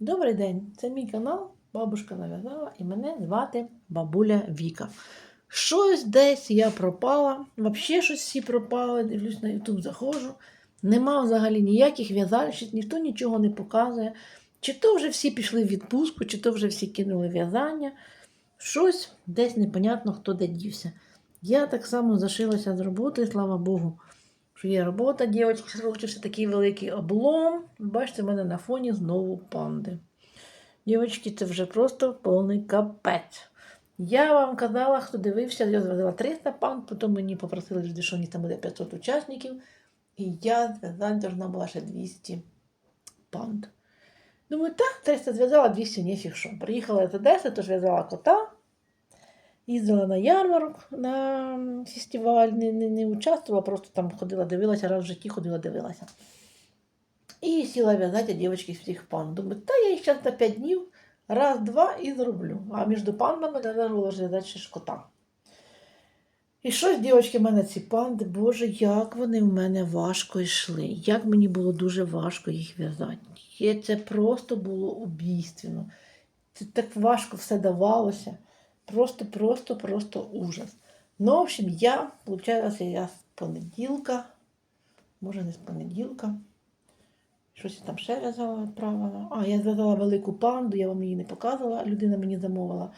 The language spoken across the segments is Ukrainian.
Добрий день! Це мій канал Бабушка нав'язала і мене звати бабуля Віка. Щось десь я пропала, взагалі щось всі пропали, дивлюсь на YouTube заходжу. Нема взагалі ніяких в'язальщиць, ніхто нічого не показує. Чи то вже всі пішли в відпустку, чи то вже всі кинули в'язання. Щось десь непонятно, хто де дівся. Я так само зашилася з роботи, слава Богу, що є робота, дівчатки, получився такий великий облом. Бачите, в мене на фоні знову панди. Дівчатки, це вже просто повний капець. Я вам казала, хто дивився, я зв'язала 300 панд, потім мені попросили, що там буде 500 учасників, і я должна була ще 200 панд. Думаю, так, 300 зв'язала, 200 нефіг що. Приїхала з Одеси, то зв'язала кота, їздила на ярмарок на фестиваль, не, не, не участвувала, просто там ходила, дивилася, раз в житті ходила, дивилася. І сіла в'язати дівчатки всіх панд. Думаю, та я їх зараз на 5 днів, раз, два і зроблю. А між пандами треба було зв'язати ще ж кота. І щось, дівчатки, в мене ці панди, боже, як вони в мене важко йшли. Як мені було дуже важко їх в'язати. Це просто було убійственно. Це так важко все давалося. Просто, просто, просто ужас. Ну, в общем, я, виходить, я з понеділка, може не з понеділка. Щось я там ще в'язала, відправила. А, я зв'язала велику панду, я вам її не показувала. Людина мені замовила,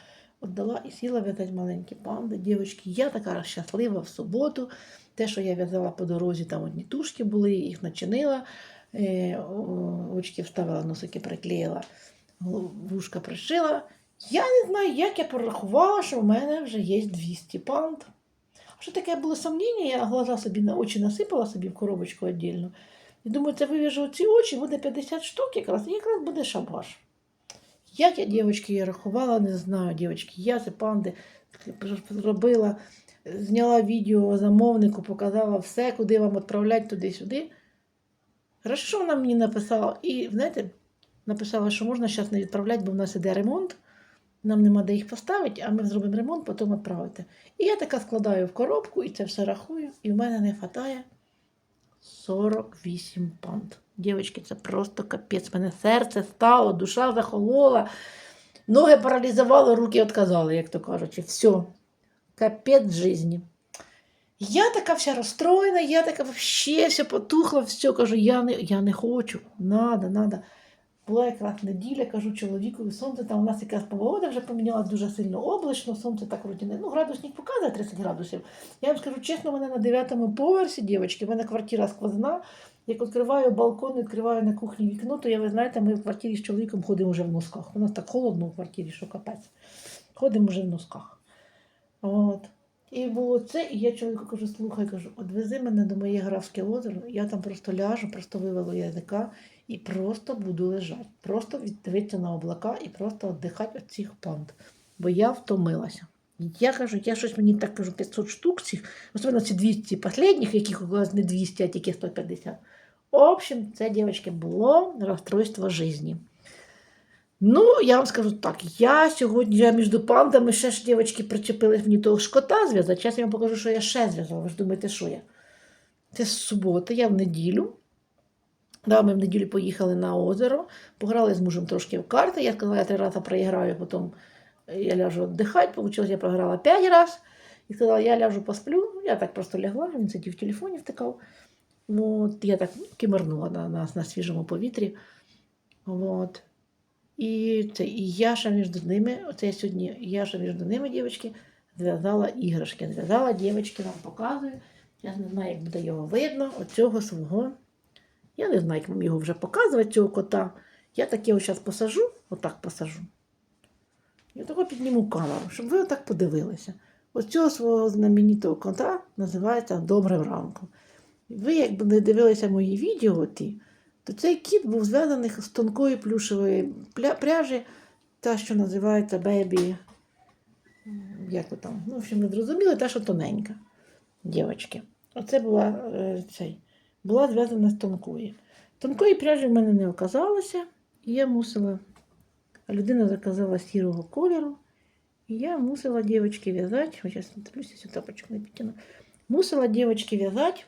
віддала і сіла в'язати маленькі панди. Дівчатки, я така щаслива в суботу. Те, що я в'язала по дорозі, там одні тушки були, їх начинила, е, очки вставила, носики приклеїла, вушка пришила. Я не знаю, як я порахувала, що в мене вже є 200 панд. Що таке було сумніння, я глаза собі на очі насипала собі в коробочку віддільно. І думаю, це вивіжу ці очі, буде 50 штук якраз, і якраз буде шабаш. Як я, дівчатки, її рахувала, не знаю, дівчатки. Я ці панди зробила, зняла відео замовнику, показала все, куди вам відправляти туди-сюди. Хорошо вона мені написала, і знаєте, написала, що можна зараз не відправляти, бо в нас іде ремонт. Нам нема де їх поставити, а ми зробимо ремонт, потім відправити. І я така складаю в коробку і це все рахую, і в мене не вистачає 48 панд. Дівчатки, це просто капець. Мене серце стало, душа захолола, ноги паралізували, руки відказали, як то кажучи. Все, капець житті. Я така вся розстроєна, я така взагалі вся потухла, все, кажу, я не, я не хочу, надо, надо. Була якраз неділя, кажу чоловікові, сонце там у нас якраз погода вже помінялася дуже сильно облачно, сонце так вроді не. Ну, градусник показує 30 градусів. Я вам скажу чесно, у мене на 9 поверсі, дівчатки, в мене квартира сквозна. Як відкриваю балкон, відкриваю на кухні вікно, то я, ви знаєте, ми в квартирі з чоловіком ходимо вже в носках. У нас так холодно в квартирі, що капець. Ходимо вже в носках. От. І було це, і я чоловіку кажу, слухай, кажу, відвези мене до моєї графське озеро, я там просто ляжу, просто вивелу язика і просто буду лежати. Просто віддивитися на облака і просто віддихати від цих панд. Бо я втомилася. Я кажу, я щось мені так кажу, 500 штук цих, особливо ці 200 останніх, яких у вас не 200, а тільки 150. В общем, це, дівчатки, було розстройство житті. Ну, я вам скажу так, я сьогодні я між пандами ще ж дівчатки причепились мені того шкота зв'язати. Зараз я вам покажу, що я ще зв'язала. Ви ж думаєте, що я? Це з субота, я в неділю. Да, ми в неділю поїхали на озеро, пограли з мужем трошки в карти. Я сказала, я три рази проіграю, потім я ляжу віддихати. Получилось, я програла п'ять разів. І сказала, я ляжу посплю. Я так просто лягла, він сидів в телефоні втикав. От, я так кимернула на, на, на свіжому повітрі. От. І, це, і я ще між ними, оце я сьогодні, я ще між ними, дівчатки, зв'язала іграшки. Зв'язала, дівчатки, вам показую. Я не знаю, як буде його видно, оцього свого. Я не знаю, як вам його вже показувати, цього кота. Я так його зараз посажу, отак посажу. І отако підніму камеру, щоб ви отак подивилися. Оцього свого знаменитого кота називається Добре вранку. Ви, якби не дивилися мої відео, ті, то цей кіт був зв'язаний з тонкої плюшевої пряжі, та, що називається бебі. Як ви там? Ну, в общем, не зрозуміли, та, що тоненька. Дівчатки. Оце була е, цей, була зв'язана з тонкої. Тонкої пряжі в мене не оказалося, і я мусила. Людина заказала сірого кольору. І я мусила дівчатки в'язати. Зараз дивлюся, цю тапочку не. Мусила дівчатки в'язати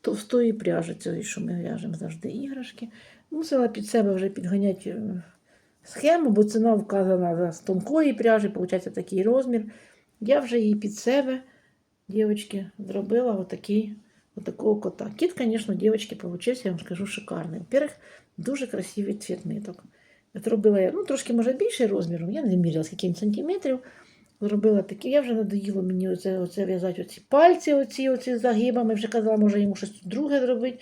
то- з тої пряжі, цієї, що ми в'яжемо завжди іграшки. Мусила під себе вже підганяти е, схему, бо ціна вказана за з тонкої пряжі, виходить такий розмір. Я вже її під себе, дівчатки, зробила отакий, отакого кота. Кіт, звісно, дівчатки, получився, я вам скажу, шикарний. Во-первых, дуже красивий цвіт ниток. Зробила я ну, трошки, може, більший розміром, я не міряла скільки сантиметрів. Зробила такі, я вже надоїло мені оце, оце в'язати оці пальці, оці, оці загибами. Вже казала, може йому щось друге зробити.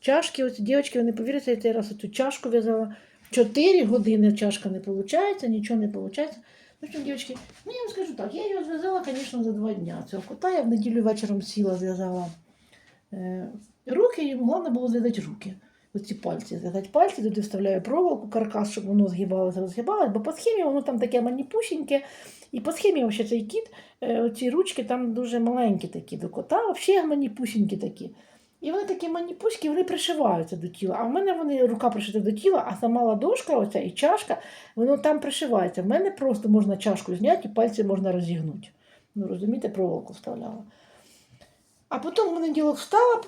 Чашки, оці дівчатки, ви не я цей раз оцю чашку в'язала. Чотири години чашка не виходить, нічого не виходить. Ну, що, дівчатки, ну я вам скажу так, я його зв'язала, звісно, за два дні. Цього кота я в неділю вечором сіла, зв'язала е, руки, і головне було зв'язати руки. Оці пальці, зв'язати пальці, туди вставляю проволоку, каркас, щоб воно згибалося, розгибалося, бо по схемі воно там таке маніпусіньке. І по схемі вообще цей кіт, е, оці ручки там дуже маленькі такі до кота, взагалі маніпусінькі такі. І вони такі маніпуськи, вони пришиваються до тіла. А в мене вони рука пришита до тіла, а сама ладошка, оця і чашка, воно там пришивається. В мене просто можна чашку зняти і пальці можна розігнути. Ну, розумієте, проволоку вставляла. А потім в понеділок встала,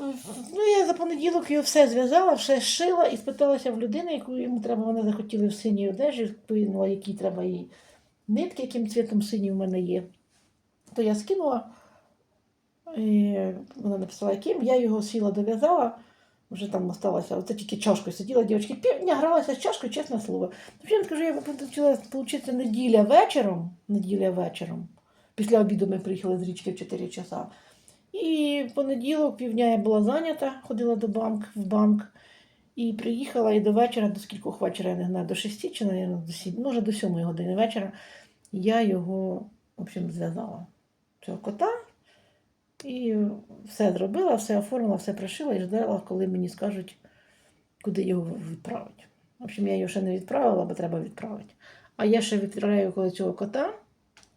ну я за понеділок його все зв'язала, все зшила і спиталася в людини, яку йому треба, вони захотіли в синій одежі, повідомила, які треба їй нитки, яким цвітом синій в мене є. То я скинула, і вона написала, яким, я його сіла, дов'язала, вже там осталося, оце тільки чашкою сиділа, дівчатки, півдня гралася з чашкою, чесне слово. Ну, я вам скажу, я почала получиться неділя вечором, неділя вечором. Після обіду ми приїхали з річки в 4 часа. І в понеділок півдня я була зайнята, ходила до банк, в банк. І приїхала і до вечора, до скількох вечора, я не знаю, до 6 чи, навіть, до 7, може до 7 години вечора, я його, в общем, зв'язала. Цього кота. І все зробила, все оформила, все пришила і ждала, коли мені скажуть, куди його відправити. В общем, я його ще не відправила, бо треба відправити. А я ще відправляю коли цього кота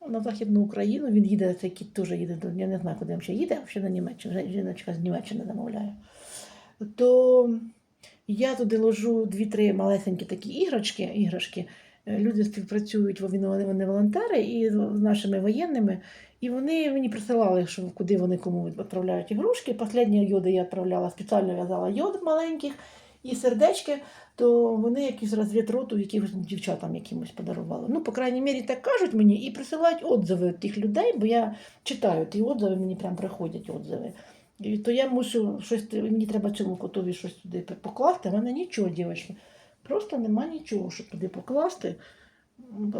на Західну Україну. Він їде, цей кіт теж їде. Я не знаю, куди він ще їде, ще на Німеччину. Жіночка з Німеччини замовляє. То я туди ложу дві-три малесенькі такі іграшки. іграшки. Люди співпрацюють, вони, вони волонтери і з нашими воєнними. І вони мені присилали, що куди вони кому відправляють ігрушки. Останні йоди я відправляла, спеціально в'язала йод маленьких і сердечки, то вони якийсь розвід роту якимось дівчатам якимось подарували. Ну, по крайній мірі, так кажуть мені і присилають отзиви тих людей, бо я читаю ті отзиви, мені прям приходять отзиви. І то я мушу щось, мені треба цьому котові щось туди покласти, в мене нічого, дівчатки. Просто нема нічого, щоб туди покласти,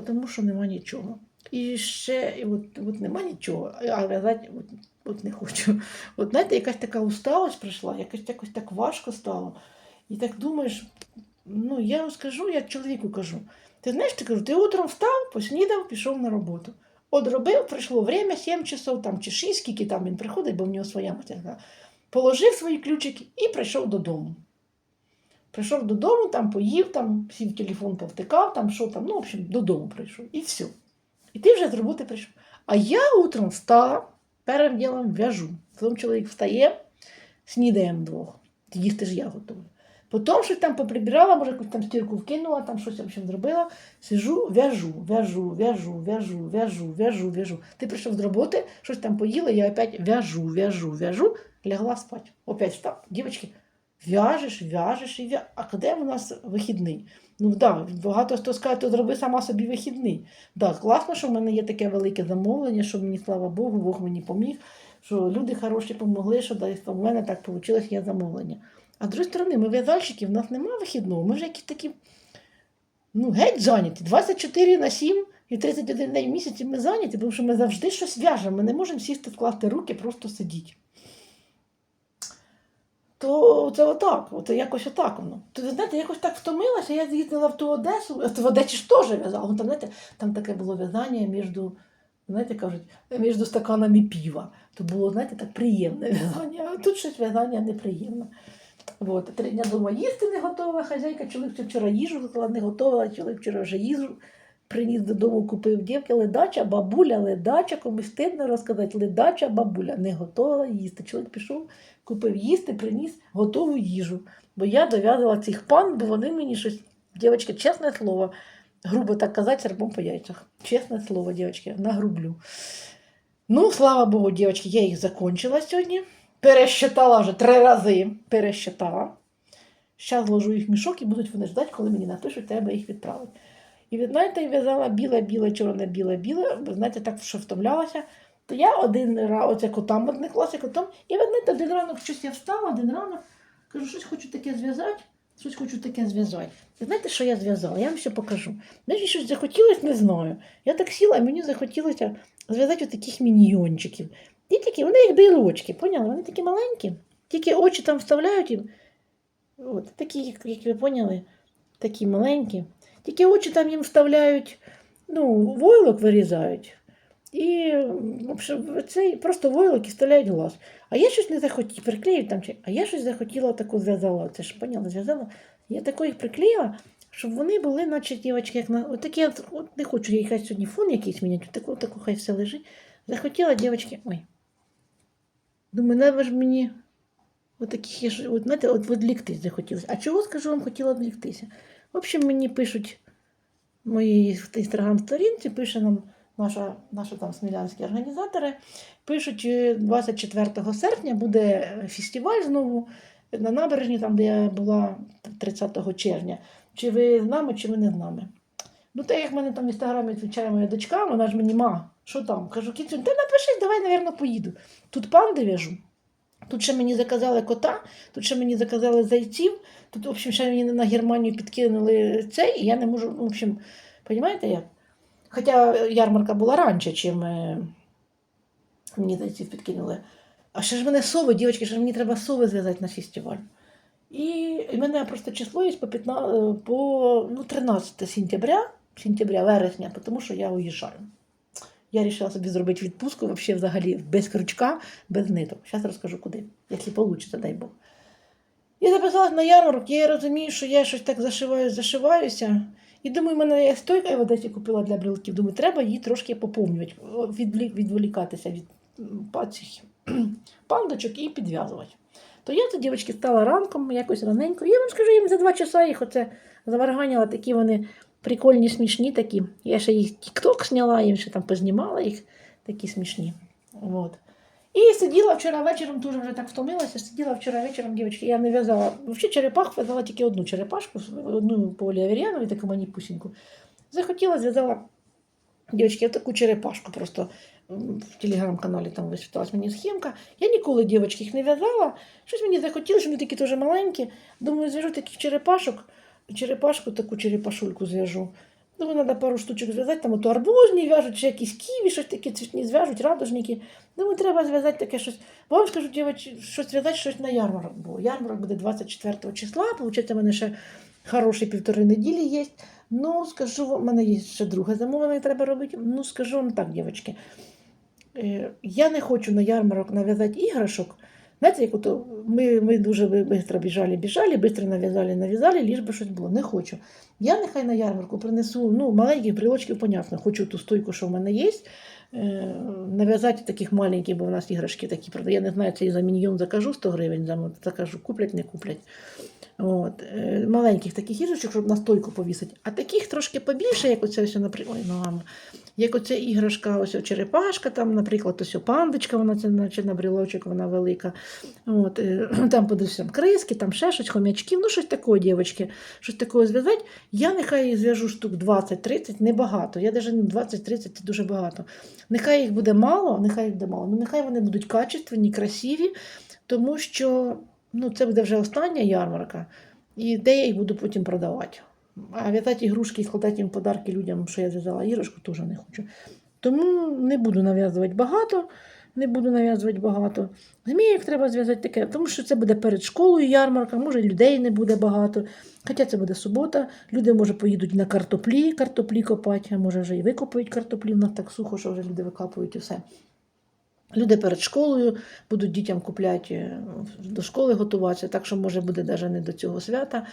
тому що нема нічого. І ще і от, от нема нічого, а в'язати от, от не хочу. От знаєте, якась така усталость прийшла, якось якось так важко стало. І так думаєш, ну я скажу, як чоловіку кажу. Ти знаєш, ти кажу, ти утром встав, поснідав, пішов на роботу. От робив, прийшло время, 7 часов там, чи 6, скільки там він приходить, бо в нього своя матерка. Положив свої ключики і прийшов додому. Прийшов додому, там поїв, там сів телефон повтикав, там що там, ну, в общем, додому прийшов. І все. І ти вже з роботи прийшов. А я утром встала, першим ділом в'яжу. Потім чоловік встає, снідаємо двох. Їсти ж я готую. Потім щось там поприбирала, може, якусь там стірку вкинула, там щось в общем, зробила. Сижу, в'яжу, в'яжу, в'яжу, в'яжу, в'яжу, в'яжу, в'яжу. Ти прийшов з роботи, щось там поїла, я опять в'яжу, в'яжу, в'яжу, лягла спати. Опять встав. Дівчатки, в'яжеш, в'яжеш і в'яжеш. А де в нас вихідний? Ну так, да, багато хто скаже, то зроби сама собі вихідний. Да, класно, що в мене є таке велике замовлення, що мені, слава Богу, Бог мені поміг, що люди хороші допомогли, що да, в мене так вийшло, є замовлення. А з другої сторони, ми в'язальщики, в нас немає вихідного, ми вже якісь такі ну, геть зайняті. 24 на 7 і 31 день в місяці ми зайняті, тому що ми завжди щось в'яжемо. Ми не можемо сісти, вкласти руки, просто сидіти. То це отак, от якось отак воно. То ви знаєте, якось так втомилася, я з'їздила в ту Одесу, а в Одесі ж теж в'язала. Там, знаєте, там таке було в'язання між, знаєте, кажуть, між стаканами піва. То було, знаєте, так приємне в'язання. А тут щось в'язання неприємне. От, три дня дома їсти не готова, хазяйка, чоловік вчора їжу готувала, не готова, чоловік вчора вже їжу приніс додому, купив дівки, ледача, бабуля, ледача, комусь стидно розказати, ледача, бабуля, не готова їсти. Чоловік пішов, купив їсти, приніс готову їжу. Бо я дов'язала цих пан, бо вони мені щось, дівчатки, чесне слово, грубо так казати, серпом по яйцях. Чесне слово, дівчатки, нагрублю. Ну, слава Богу, дівчатки, я їх закончила сьогодні. Пересчитала вже три рази. Пересчитала. Зараз зложу їх в мішок і будуть вони ждати, коли мені напишуть, треба їх відправити. І ви знаєте, я в'язала біле, біле, чорне, біле, біле. Ви знаєте, так що втомлялася. То я один раз, оце котам одне класи, котам. І ви знаєте, один ранок щось я встала, один ранок, кажу, щось хочу таке зв'язати, щось хочу таке зв'язати. І знаєте, що я зв'язала? Я вам ще покажу. Мені щось захотілося, не знаю. Я так сіла, і мені захотілося зв'язати таких міньйончиків. І такі, вони як брілочки, поняли? Вони такі маленькі, тільки очі там вставляють їм. От, такі, як, ви поняли, такі маленькі. Тільки очі там їм вставляють, ну, войлок вирізають. І цей просто войлок і вставляють глаз. А я щось не захотіла, приклеїть там, а я щось захотіла таку зв'язала. Це ж поняла, зв'язала. Я таку їх приклеїла, щоб вони були, наче дівчатки, як на. От такі, от, от не хочу, я хай сьогодні фон якийсь міняти, таку, таку хай все лежить. Захотіла дівчатки. Ой. Думаю, треба ж мені отаких, я ж- от, знаєте, от відліктись захотілося. А чого, скажу вам, хотіла відліктися? В общем, мені пишуть мої інстаграм-сторінці, пише нам наша, наша там смілянські організатори, пишуть, е, 24 серпня буде фестиваль знову на набережні, там, де я була 30 червня. Чи ви з нами, чи ви не з нами? Ну, так як в мене там в інстаграмі відповідає моя дочка, вона ж мені ма, що там? Кажу, кіцю, ти напиши, давай, напевно, поїду. Тут панди в'яжу. Тут ще мені заказали кота, тут ще мені заказали зайців, тут, в общем, ще мені на Германію підкинули цей, і я не можу, в общем, розумієте як? Хоча ярмарка була раніше, чим е, мені зайців підкинули. А ще ж мене сови, дівчатки, ще ж мені треба сови зв'язати на фестиваль. І, і мене просто число є по, 15, по ну, 13 сентября, сентября, вересня, тому що я уїжджаю. Я вирішила собі зробити відпустку вообще взагалі без крючка, без ниток. Зараз розкажу куди, якщо вийде, дай Бог. Я записалась на ярмарок, я розумію, що я щось так зашиваю, зашиваюся. І думаю, в мене є стойка в Одесі купила для брелків. Думаю, треба її трошки поповнювати, відволікатися від цих пандочок і підв'язувати. То я це, дівчатки, стала ранком, якось раненько. Я вам скажу, їм за два часа їх оце заварганяла, такі вони прикольні, смішні такі. Я ще їх тік-ток зняла, я ще там познімала їх, такі смішні. От. І сиділа вчора вечором, дуже вже так втомилася. Сиділа вчора вечором, дівчатки, я не в'язала. Взагалі черепах в'язала тільки одну черепашку, одну по Оліаверіанові, таку маніпусіньку. Захотіла, зв'язала дівчатки, таку черепашку просто в телеграм-каналі там висвітилась мені схемка. Я ніколи дівчатки їх не в'язала. Щось мені захотілося, вони такі дуже маленькі. Думаю, зв'яжу таких черепашок, черепашку, таку черепашульку зв'яжу. Думаю, треба пару штучок зв'язати, там ото арбузні в'яжуть, чи якісь ківі, щось таке цвітні зв'яжуть, радужники. Думаю, треба зв'язати таке щось. Вам скажу, дівчатки, щось зв'язати щось на ярмарок. Бо ярмарок буде 24 числа, виходить, в мене ще хороші півтори неділі є. Ну, скажу в мене є ще друге замовлення, треба робити. Ну, скажу вам так, дівчатки. Е, Я не хочу на ярмарок нав'язати іграшок. Знаєте, як ото ми, ми дуже швидко біжали, біжали, швидко нав'язали, нав'язали, ліж би щось було. Не хочу. Я нехай на ярмарку принесу ну, маленьких брілочків, понятно, хочу ту стойку, що в мене є. Е, нав'язати таких маленьких, бо в нас іграшки такі продають. Я не знаю, це і за міньйон закажу 100 гривень, за- закажу, куплять, не куплять. От. е, Маленьких таких іграшок, щоб на стойку повісити. А таких трошки побільше, як оце все, наприклад, ой, ногами. Як оця іграшка, ось черепашка, там, наприклад, ось пандочка, вона це наче на брілочок, вона велика. От, е, там подивився криски, там ще щось, хомячків, ну щось такого, дівчатки, щось такого зв'язати. Я нехай зв'яжу штук 20-30, небагато. Я навіть 20-30 це дуже багато. Нехай їх буде мало, нехай їх буде мало, ну нехай вони будуть качественні, красиві, тому що ну, це буде вже остання ярмарка, і де я їх буду потім продавати. А в'язати ігрушки і складати їм подарки людям, що я зв'язала іграшку, теж не хочу. Тому не буду нав'язувати багато, не буду нав'язувати багато. Зміїв треба зв'язати таке, тому що це буде перед школою ярмарка, може людей не буде багато. Хоча це буде субота, люди, може, поїдуть на картоплі, картоплі копати, а може вже і викопають картоплі, в нас так сухо, що вже люди викапують і все. Люди перед школою будуть дітям купляти е, до школи готуватися, так що може буде навіть не до цього свята,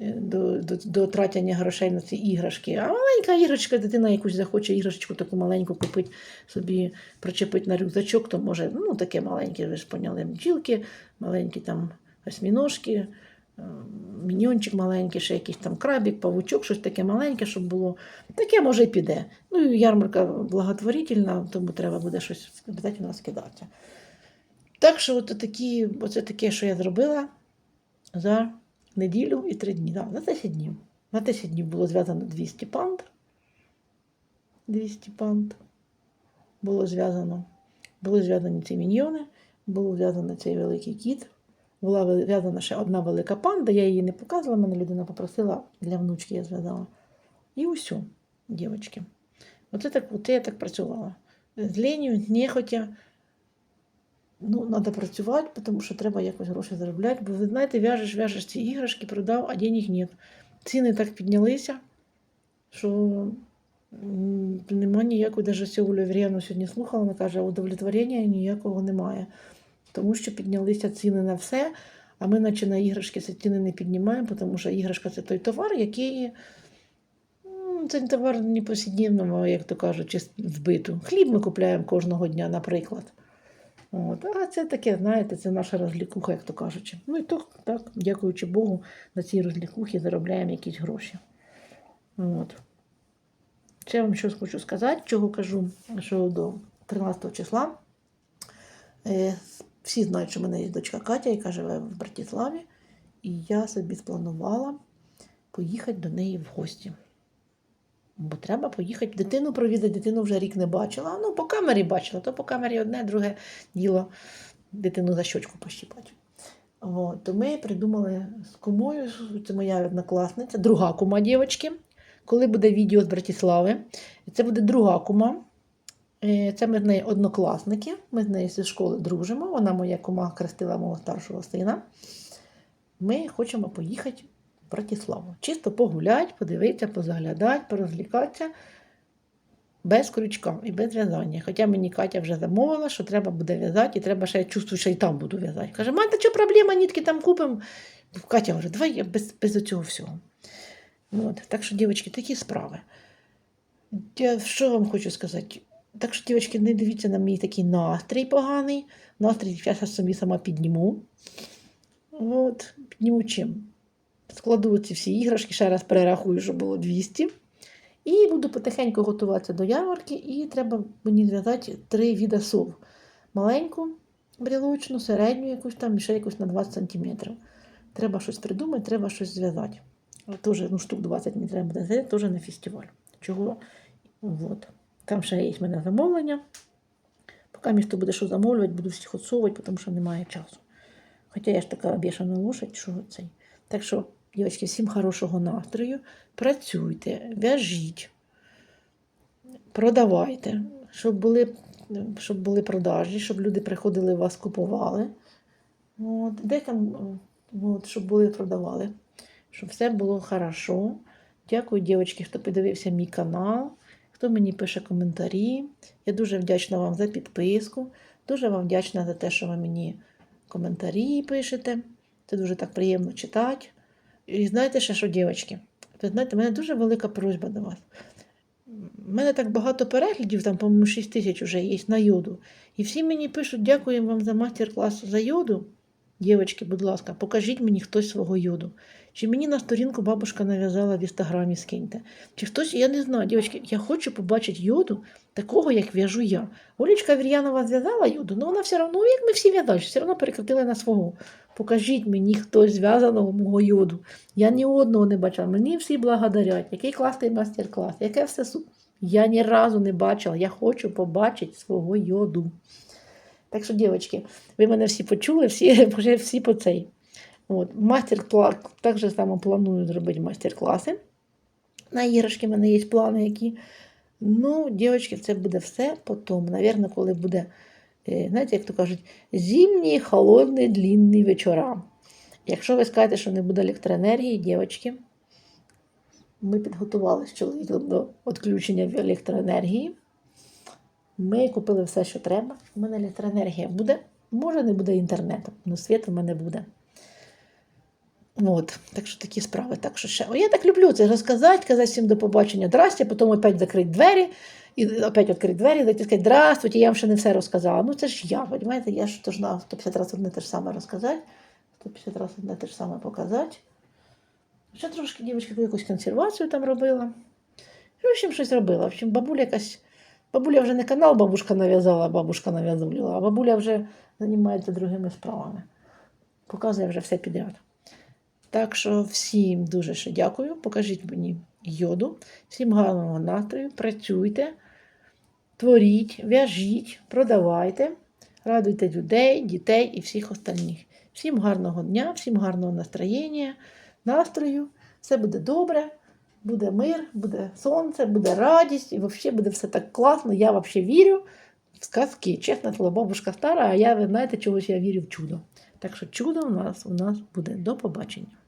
е, до, до, до тратяння грошей на ці іграшки. А маленька іграшка, дитина якусь захоче іграшечку таку маленьку купити, собі причепити на рюкзачок, то може, ну таке маленьке, ви ж поняли, бджілки, маленькі там осьміножки, міньончик маленький, ще якийсь там крабік, павучок, щось таке маленьке, щоб було. Таке може і піде. Ну, і ярмарка благотворительна, тому треба буде щось обов'язково скидати. Так що от такі, оце таке, що я зробила за неділю і три дні. Да, за 10 днів. На 10 днів було зв'язано 200 панд. 200 панд було зв'язано. Були зв'язані ці міньйони, було зв'язано цей великий кіт. Була зв'язана ще одна велика панда, я її не показувала, мене людина попросила для внучки, я зв'язала. І усю, дівчатки. Оце так, оце я так працювала. З ленью, нехотя. Ну, треба працювати, тому що треба якось гроші заробляти. Бо ви знаєте, в'яжеш, в'яжеш ці іграшки, продав, а денег нет. Ціни так піднялися, що м, нема ніякої, навіть сьогодні Валеріану сьогодні слухала, вона каже, удовлетворення ніякого немає. Тому що піднялися ціни на все, а ми, наче на іграшки, ці ціни не піднімаємо, тому що іграшка це той товар, який. Це не товар не повсякденного, як то кажуть, чи збиту. Хліб ми купляємо кожного дня, наприклад. От. А це таке, знаєте, це наша розлікуха, як то кажучи. Ну і то, так, дякуючи Богу, на цій розлікухі заробляємо якісь гроші. От. Ще вам щось хочу сказати, чого кажу, що до 13 числа. Всі знають, що в мене є дочка Катя, яка живе в Братиславі, і я собі спланувала поїхати до неї в гості. Бо треба поїхати дитину провідати, дитину вже рік не бачила. Ну, по камері бачила, то по камері одне, друге діло дитину за щочку пощіпати. От, то ми придумали з кумою, це моя однокласниця, друга кума дівчинки. Коли буде відео з Братислави, це буде друга кума. Е, Це ми з нею однокласники. Ми з нею зі школи дружимо. Вона моя кума хрестила мого старшого сина. Ми хочемо поїхати в Братиславу. Чисто погуляти, подивитися, позаглядати, порозлікатися без крючка і без в'язання. Хоча мені Катя вже замовила, що треба буде в'язати, і треба ще я чувствую, що і там буду в'язати. Каже, мати, що проблема, нітки там купимо. Катя говорить, давай я без, без цього всього. От. Так що, дівчатки, такі справи. Я що вам хочу сказати? Так що, дівчатки, не дивіться на мій такий настрій поганий. Настрій я зараз собі сама підніму. От, підніму чим? Складу ці всі іграшки, ще раз перерахую, що було 200. І буду потихеньку готуватися до ярмарки, і треба мені зв'язати три віда сов. Маленьку брілочну, середню якусь там, і ще якусь на 20 см. Треба щось придумати, треба щось зв'язати. Тоже, ну, штук 20 мені треба буде зв'язати, теж на фестиваль. Чого? Вот. Там ще є в мене замовлення. Поки місто буде що замовлювати, буду всіх отсовувати, тому що немає часу. Хоча я ж така бішана лошадь, що цей. Так що, дівчатки, всім хорошого настрою. Працюйте, в'яжіть, продавайте, щоб були, щоб були продажі, щоб люди приходили вас купували. От, де там, от, щоб були продавали, щоб все було хорошо. Дякую, дівчатки, хто подивився мій канал, хто мені пише коментарі. Я дуже вдячна вам за підписку. Дуже вам вдячна за те, що ви мені коментарі пишете. Це дуже так приємно читати. І знаєте ще що, дівчатки? Ви знаєте, в мене дуже велика просьба до вас. У мене так багато переглядів, там, по-моєму, 6 тисяч вже є на йоду. І всі мені пишуть, дякуємо вам за майстер-клас за йоду. Дівчатки, будь ласка, покажіть мені хтось свого йоду. Чи мені на сторінку бабушка нав'язала в інстаграмі скиньте. Чи хтось, я не знаю, дівчатки, я хочу побачити йоду такого, як в'яжу я. Олічка Вір'янова зв'язала йоду, але вона все одно, ну, як ми всі в'язали, все одно перекрутили на свого. Покажіть мені хтось зв'язаного мого йоду. Я ні одного не бачила. Мені всі благодарять. Який класний майстер-клас, яке все су. Я ні разу не бачила. Я хочу побачити свого йоду. Так що, дівчатки, ви мене всі почули, всі, вже всі по цей. От, майстер-клас, так же само планую зробити майстер-класи. На іграшки в мене є плани які. Ну, дівчатки, це буде все потім. Навірно, коли буде, е, знаєте, як то кажуть, зимні, холодні, длінні вечора. Якщо ви скажете, що не буде електроенергії, дівчатки, ми підготувалися з чоловіком до відключення електроенергії. Ми купили все, що треба. У мене електроенергія буде. Може, не буде інтернету, але світ у мене буде. От, так що такі справи. Так що ще. Я так люблю це розказати, казати всім до побачення, здрасте, потім опять закрити двері, і опять відкрити двері, зайти сказати, здравствуйте, я вам ще не все розказала. Ну це ж я, розумієте, я ж должна 150 разів одне те ж саме розказати, 150 разів одне те ж саме показати. Ще трошки дівчинка якусь консервацію там робила. В общем, щось робила. В общем, бабуля якась. Бабуля вже не канал бабушка нав'язала, бабушка нав'язувала, а бабуля вже займається другими справами. Показує вже все підряд. Так що всім дуже ще дякую. Покажіть мені йоду. Всім гарного настрою. Працюйте, творіть, в'яжіть, продавайте, радуйте людей, дітей і всіх остальних. Всім гарного дня, всім гарного настроєння, настрою. Все буде добре, буде мир, буде сонце, буде радість, і взагалі буде все так класно. Я взагалі вірю в сказки. Чесно, слово, бабушка стара, а я, ви знаєте, чогось я вірю в чудо. Так що чудо у нас у нас буде. До побачення.